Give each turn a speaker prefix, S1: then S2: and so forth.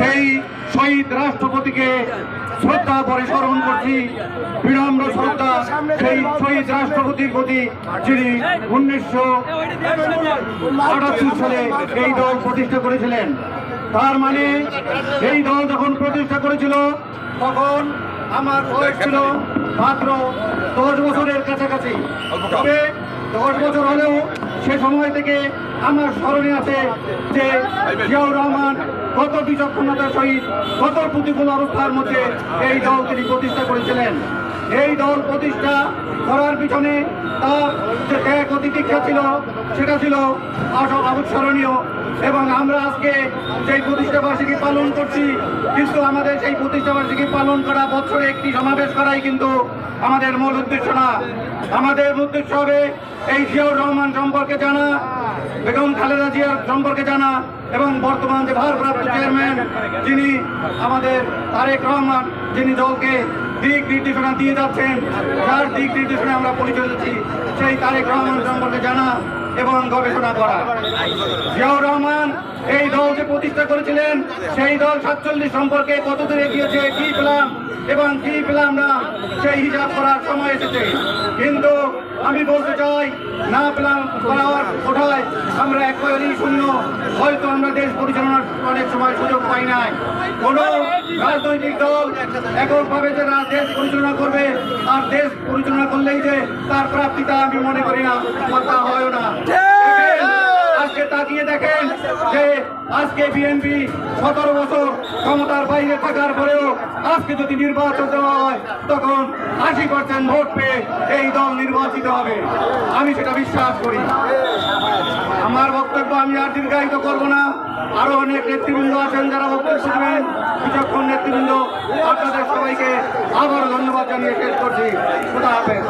S1: সেই শহীদ রাষ্ট্রপতিকে শ্রদ্ধা করে স্মরণ করছি। বিনম্র শ্রদ্ধা সেই শহীদ রাষ্ট্রপতির প্রতি যিনি উনিশশো আটাত্তর সালে এই দল প্রতিষ্ঠা করেছিলেন। তার মানে এই দল যখন প্রতিষ্ঠা করেছিল, তখন আমার বয়স ছিল মাত্র দশ বছরের কাছাকাছি। তবে দশ বছর হলেও সে সময় থেকে আমার স্মরণে আছে যে জিয়াউর রহমান, কত বিচক্ষণতার সহিত, কত প্রতিকূল অবস্থার মধ্যে এই দল তিনি প্রতিষ্ঠা করেছিলেন। এই দল প্রতিষ্ঠা করার পিছনে তার যে ত্যাগ ও ছিল, সেটা ছিল অবিস্মরণীয়। এবং আমরা আজকে সেই প্রতিষ্ঠা বার্ষিকী পালন করছি, কিন্তু আমাদের সেই প্রতিষ্ঠা বার্ষিকী পালন করা বছরে একটি সমাবেশ করাই কিন্তু আমাদের মূল উদ্দেশ্য না। আমাদের উদ্দেশ্য হবে এই জিয়াউর রহমান সম্পর্কে জানা বেগম খালেদা জিয়ার সম্পর্কে জানা এবং বর্তমান যে ভারপ্রাপ্ত চেয়ারম্যান, যিনি আমাদের তারেক রহমান, যিনি দলকে দিক নির্দেশনা দিয়ে যাচ্ছেন, যার দিক নির্দেশনা আমরা পরিচয় দিচ্ছি, সেই তারেক রহমান সম্পর্কে জানা এবং গবেষণা করা। জিয়াউর রহমান এই দল যে প্রতিষ্ঠা করেছিলেন, সেই দল সাতচল্লিশ সম্পর্কে কতদূর এগিয়েছে, কি পেলাম এবং কি পেলাম না, সেই হিসাব করার সময় এসেছে। আমি বলতে চাই না পেলাম পাওয়ার কোঠায় আমরা একবারই শূন্য। হয়তো আমরা দেশ পরিচালনার অনেক সময় সুযোগ পাই নাই। কোন রাজনৈতিক দল এককভাবে যে দেশ পরিচালনা করবে আর দেশ পরিচালনা করলেই যে তার প্রাপ্তিটা আমি মনে করি না কথা তা হয় না। আজকে তাকিয়ে দেখেন যে আজকে বিএনপি সতেরো বছর ক্ষমতার বাইরে থাকার পরেও আজকে যদি নির্বাচন দেওয়া হয়, তখন আশি পার্সেন্ট ভোট পেয়ে এই দল নির্বাচিত হবে। আমি সেটা বিশ্বাস করি। আমার বক্তব্য আমি আর দীর্ঘায়িত করব না। আরও অনেক নেতৃবৃন্দ আছেন যারা বক্তব্য দেবেন বিচক্ষণ নেতৃবৃন্দ, আপনাদের সবাইকে আবারও ধন্যবাদ জানিয়ে শেষ করছি। খুদা হাফেজ।